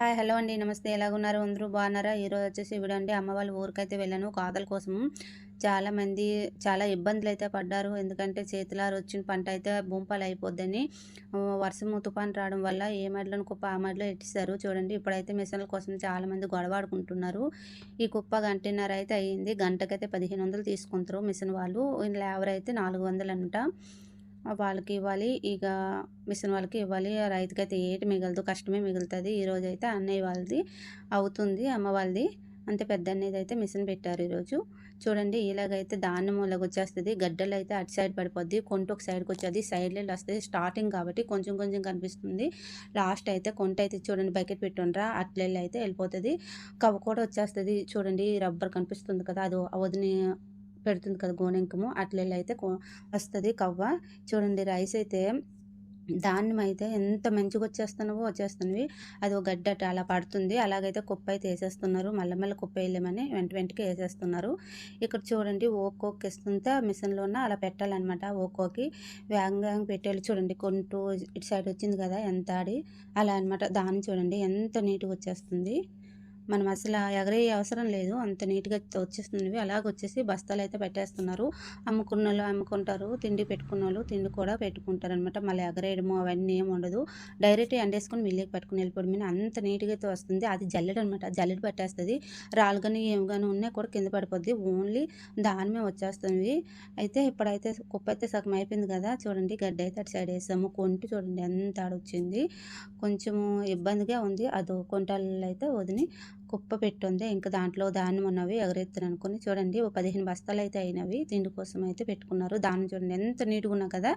Hi hello అండి. నమస్తే. ఎలాగున్నారు? అందరూ బాగున్నారా? ఈరోజు వచ్చేసి వీడు అండి అమ్మ వాళ్ళ ఊరికైతే వెళ్ళాను. కాదల కోసం చాలామంది చాలా ఇబ్బందులు అయితే పడ్డారు. ఎందుకంటే చేతులారు వచ్చిన పంట అయితే భూంపాలు అయిపోద్దని. వర్షం తుఫాన్ రావడం వల్ల ఏ మెడలను కుప్ప ఆ మెడలో ఎట్టిస్తారు చూడండి. ఇప్పుడైతే మిషన్ల కోసం చాలామంది గొడవాడుకుంటున్నారు ఈ కుప్ప గంటన్నర అయితే అయ్యింది గంటకైతే పదిహేను వందలు తీసుకుంటారు మిషన్ వాళ్ళు. లేబర్ అయితే నాలుగు వందలు అంట వాళ్ళకి ఇవ్వాలి. ఇక మిషన్ వాళ్ళకి ఇవ్వాలి. రైతుకైతే ఏటి మిగలదు కష్టమే మిగులుతుంది. ఈరోజు అయితే అన్నయ్య వాళ్ళది అవుతుంది అమ్మ వాళ్ళది. అంతే పెద్ద అన్నది అయితే మిషన్ పెట్టారు ఈరోజు. చూడండి ఇలాగైతే దాన్ని మూలకి వచ్చేస్తుంది. గడ్డలు అయితే అటు సైడ్ పడిపోద్ది కొంట ఒక సైడ్కి వచ్చేది. సైడ్లలో వస్తుంది. స్టార్టింగ్ కాబట్టి కొంచెం కొంచెం కనిపిస్తుంది. లాస్ట్ అయితే కొంట అయితే చూడండి బకెట్ పెట్టుండ్రా. అట్లెళ్ళి అయితే వెళ్ళిపోతుంది. కవ్వ కూడా వచ్చేస్తుంది. చూడండి రబ్బర్ కనిపిస్తుంది కదా అది వదిన పెడుతుంది కదా గోనెంకము. అట్లా అయితే వస్తుంది కవ్వ. చూడండి రైస్ అయితే దాన్ని అయితే ఎంత మంచిగా వచ్చేస్తున్నావో వచ్చేస్తున్నవి. అది ఒక గడ్డట అలా పడుతుంది. అలాగైతే కుప్ప అయితే వేసేస్తున్నారు. మళ్ళీ మళ్ళీ కుప్ప వేయలేమని వెంట వెంటకి వేసేస్తున్నారు. ఇక్కడ చూడండి ఓకోకి ఇస్తుంటే మిషన్లో అలా పెట్టాలన్నమాట ఓకోకి. వేగంగా పెట్టేళ్ళు చూడండి. కొంటూ ఇటు సైడ్ వచ్చింది కదా ఎంత ఆడి. అలా అనమాట దాన్ని చూడండి ఎంత నీట్గా వచ్చేస్తుంది. మనం అసలు ఎగరే అవసరం లేదు. అంత నీట్గా వచ్చేస్తున్నవి. అలాగ వచ్చేసి బస్తాలు అయితే పెట్టేస్తున్నారు. అమ్ముకున్న వాళ్ళు అమ్ముకుంటారు. తిండి పెట్టుకున్న వాళ్ళు తిండి కూడా పెట్టుకుంటారు అనమాట మళ్ళీ ఎగరేయడము అవన్నీ ఏమి ఉండదు. డైరెక్ట్ ఎండేసుకొని మిల్లికి పట్టుకుని వెళ్ళిపోవడం మీద అంత నీట్గా అయితే వస్తుంది. అది జల్లెడు అనమాట జల్లెడు పట్టేస్తుంది. రాళ్ళు కానీ ఏమి కానీ ఉన్నాయి కూడా కింద పడిపోద్ది. ఓన్లీ దాని మీద వచ్చేస్తుంది. అయితే ఇప్పుడైతే కుప్ప అయితే సగం అయిపోయింది కదా. చూడండి గడ్డ అయితే అటు సైడ్ వేసాము. కొంటి చూడండి ఎంత ఆడొచ్చింది. కొంచెము ఇబ్బందిగా ఉంది. అదో కొంటాలు అయితే వదిని కుప్ప పెట్టుంది ఇంకా దాంట్లో దాన్ని ఉన్నవి ఎగరెత్తాను అనుకుని చూడండి ఓ పదిహేను బస్తాలు అయితే అయినవి తిండి కోసం అయితే పెట్టుకున్నారు. దాన్ని చూడండి ఎంత నీట్గా ఉన్నా కదా.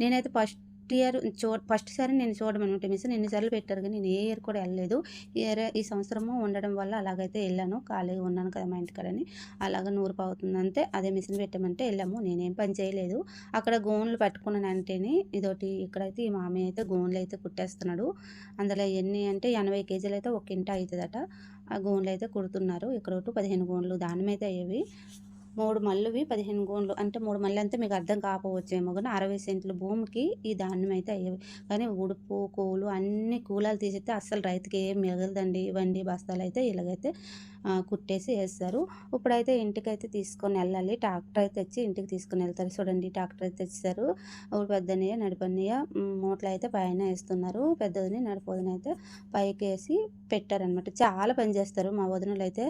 నేనైతే ఫస్ట్ ఇయర్ చూ ఫస్ట్ సారి నేను చూడమనమాట మిస్. ఎన్నిసార్లు పెట్టారు కానీ నేను ఏ ఇయర్ కూడా వెళ్ళలేదు. ఇయర్ ఈ సంవత్సరము ఉండడం వల్ల అలాగైతే వెళ్ళాను. ఖాళీగా ఉన్నాను కదా మా ఇంటికాడని. అలాగ నూరు పావుతుందంటే అదే మిషన్ పెట్టమంటే వెళ్ళాము. నేనేం పని చేయలేదు. అక్కడ గోన్లు పట్టుకున్నాను అంటేనే ఇక్కడైతే ఈ మామయ్య అయితే గోన్లు అయితే కుట్టేస్తున్నాడు. అందులో ఎన్ని అంటే ఎనభై కేజీలు అయితే ఒక ఇంట అవుతుందట ఆ గోన్లు అయితే కుడుతున్నారు. ఇక్కడ ఒకటి పదిహేను గోన్లు దానిమైతే అయ్యేవి. మూడు మళ్ళువి పదిహేను గోన్లు. అంటే మూడు మళ్ళీ అంతా మీకు అర్థం కాకపోవచ్చేమో కానీ అరవై సెంట్లు భూమికి ఈ ధాన్యం అయితే అయ్యేవి. కానీ ఉడుపు కూలు అన్ని కూలాలు తీసేస్తే అస్సలు రైతుకి ఏం మిగలదండి. ఇవ్వండి బస్తాలు అయితే ఇలాగైతే కుట్టేసి వేస్తారు. ఇప్పుడైతే ఇంటికైతే తీసుకొని వెళ్ళాలి. ట్రాక్టర్ అయితే తెచ్చి ఇంటికి తీసుకొని వెళ్తారు. చూడండి ట్రాక్టర్ అయితే తెచ్చారు పెద్దనయ్య నడిపన్నయ్య మూటలు అయితే పైన వేస్తున్నారు. పెద్దదని నడిపోదని అయితే పైకి వేసి పెట్టారనమాట చాలా పని చేస్తారు మా వదినలు అయితే.